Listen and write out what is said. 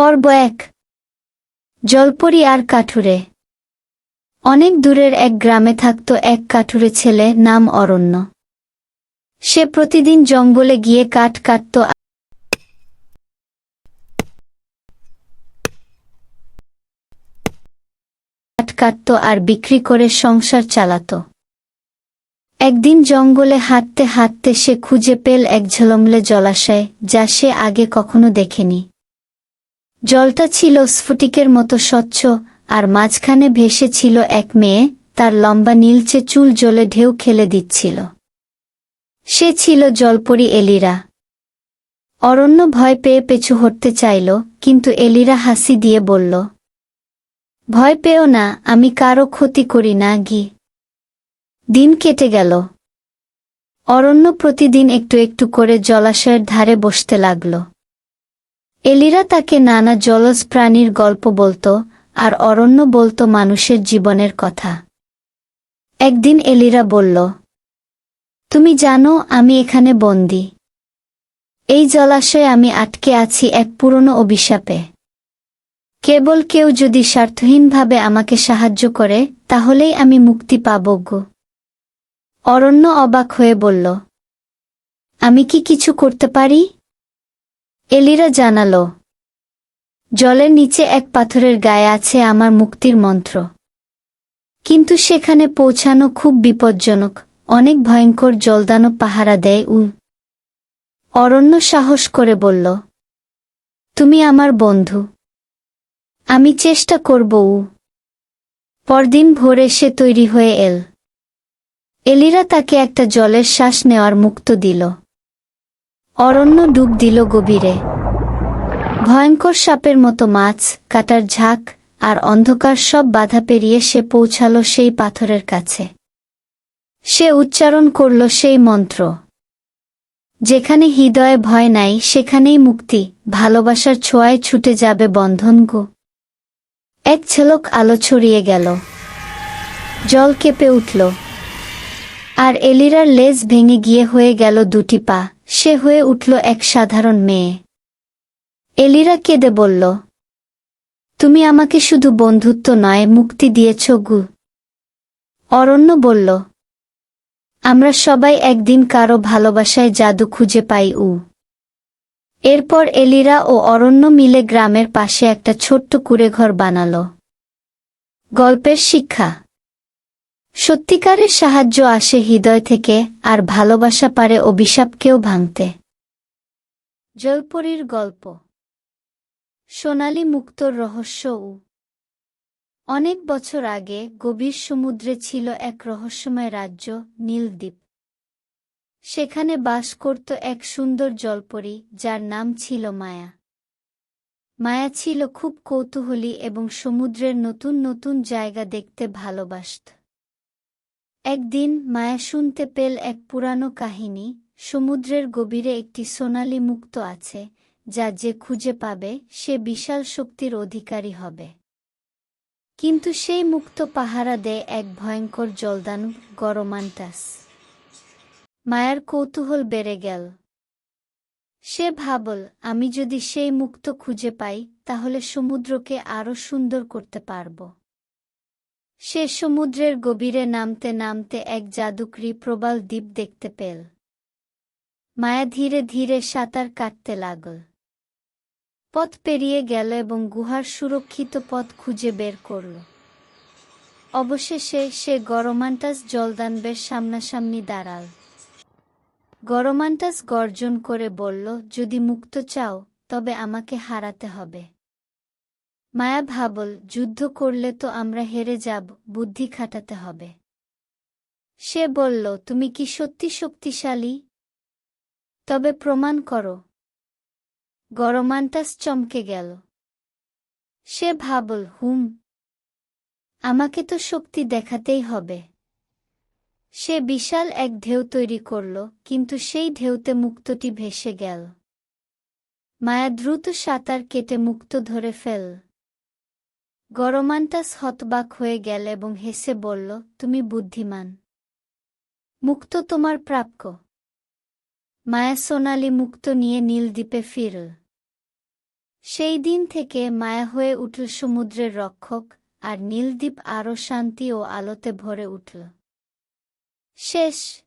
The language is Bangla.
পর্ব এক। জলপরি আর কাঠুরে। অনেক দূরের এক গ্রামে থাকত এক কাঠুরে ছেলে নাম অরণ্য। সে প্রতিদিন জঙ্গলে গিয়ে কাঠ কাটত। কাটত আর বিক্রি করে সংসার চালাত। একদিন জঙ্গলে হাঁটতে হাঁটতে সে খুঁজে পেল এক ঝলমলে জলাশয়, যা সে আগে কখনো দেখেনি। জলটা ছিল স্ফটিকের মতো স্বচ্ছ, আর মাঝখানে ভেসে ছিল এক মেয়ে, তার লম্বা নীলচে চুল জলে ঢেউ খেলে দিচ্ছিল। সে ছিল জলপরি এলিরা। অরণ্য ভয় পেয়ে পেছু হটতে চাইল, কিন্তু এলিরা হাসি দিয়ে বলল, ভয় পেও না, আমি কারও ক্ষতি করি না, গি। দিন কেটে গেল। অরণ্য প্রতিদিন একটু একটু করে জলাশয়ের ধারে বসতে লাগল। এলিরা তাকে নানা জলজ প্রাণীর গল্প বলতো আর অরণ্য বলতো মানুষের জীবনের কথা। একদিন এলিরা বলল, তুমি জানো আমি এখানে বন্দি। এই জলাশয়ে আমি আটকে আছি এক পুরনো অভিশাপে। কেবল কেউ যদি স্বার্থহীনভাবে আমাকে সাহায্য করে, তাহলেই আমি মুক্তি পাব গো। অরণ্য অবাক হয়ে বলল, আমি কি কিছু করতে পারি? এলিরা জানালো, জলের নিচে এক পাথরের গায়ে আছে আমার মুক্তির মন্ত্র। কিন্তু সেখানে পৌঁছানো খুব বিপজ্জনক, অনেক ভয়ঙ্কর জলদানব পাহারা দেয় উ অরণ্য সাহস করে বলল, তুমি আমার বন্ধু। আমি চেষ্টা করব উ পরদিন ভোরে সে তৈরি হয়ে এল। এলিরা তাকে একটা জলের শ্বাস নেওয়ার মুক্ত দিল। অরণ্য ডুব দিল গভীরে। ভয়ঙ্কর সাপের মতো মাছ, কাটার ঝাঁক আর অন্ধকার সব বাধা পেরিয়ে সে পৌঁছাল সেই পাথরের কাছে। সে উচ্চারণ করল সেই মন্ত্র। যেখানে হৃদয়ে ভয় নাই, সেখানেই মুক্তি, ভালোবাসার ছোঁয়ায় ছুটে যাবে বন্ধন গো। এক ঝলক আলো ছড়িয়ে গেল। জল কেঁপে উঠল। আর এলিরার লেজ ভেঙে গিয়ে হয়ে গেল দুটি পা। সে হয়ে উঠল এক সাধারণ মেয়ে। এলিরা কেঁদে বলল, তুমি আমাকে শুধু বন্ধুত্ব নয়, মুক্তি দিয়েছ গু। অরণ্য বলল, আমরা সবাই একদিন কারও ভালোবাসায় জাদু খুঁজে পাই, উ। এরপর এলিরা ও অরণ্য মিলে গ্রামের পাশে একটা ছোট্ট কুড়েঘর বানাল। গল্পের শিক্ষা সত্যিকারের সাহায্য আসে হৃদয় থেকে, আর ভালোবাসা পারে অভিশাপকেও ভাঙতে। জলপরীর গল্প। সোনালী মুক্তর রহস্য উ অনেক বছর আগে গভীর সমুদ্রে ছিল এক রহস্যময় রাজ্য, নীলদ্বীপ। সেখানে বাস করত এক সুন্দর জলপরী, যার নাম ছিল মায়া। মায়া ছিল খুব কৌতূহলী এবং সমুদ্রের নতুন নতুন জায়গা দেখতে ভালোবাসত। একদিন মায়া শুনতে পেল এক পুরানো কাহিনী, সমুদ্রের গভীরে একটি সোনালি মুক্ত আছে, যা যে খুঁজে পাবে, সে বিশাল শক্তির অধিকারী হবে। কিন্তু সেই মুক্ত পাহারা দেয় এক ভয়ঙ্কর জলদানু গরমান্টাস মায়ার কৌতূহল বেড়ে গেল। সে ভাবল, আমি যদি সেই মুক্ত খুঁজে পাই, তাহলে সমুদ্রকে আরও সুন্দর করতে পারব। সে সমুদ্রের গভীরে নামতে নামতে এক জাদুকরি প্রবাল দ্বীপ দেখতে পেল। মায়া ধীরে ধীরে সাঁতার কাটতে লাগল। পথ পেরিয়ে গেল এবং গুহার সুরক্ষিত পথ খুঁজে বের করল। অবশেষে সে গরমান্টাস জলদানবের সামনাসামনি দাঁড়াল। গরমান্টাস গর্জন করে বলল, যদি মুক্ত চাও, তবে আমাকে হারাতে হবে। মায়া ভাবল, যুদ্ধ করলে তো আমরা হেরে যাব, বুদ্ধি খাটাতে হবে। সে বলল, তুমি কি সত্যি শক্তিশালী? তবে প্রমাণ করো। গরমান্টাস চমকে গেল। সে ভাবল, হুম, আমাকে তো শক্তি দেখাতেই হবে। সে বিশাল এক ঢেউ তৈরি করল, কিন্তু সেই ঢেউতে মুক্তটি ভেসে গেল। মায়া দ্রুত সাঁতার কেটে মুক্ত ধরে ফেল। গরমান্টাস হতবাক হয়ে গেল এবং হেসে বলল, তুমি বুদ্ধিমান। মুক্ত তোমার প্রাপ্য। মায়া সোনালি মুক্ত নিয়ে নীলদ্বীপে ফিরল সেই দিন থেকে মায়া হয়ে উঠল সমুদ্রের রক্ষক, আর নীলদ্বীপ আরও শান্তি ও আলোতে ভরে উঠল। শেষ।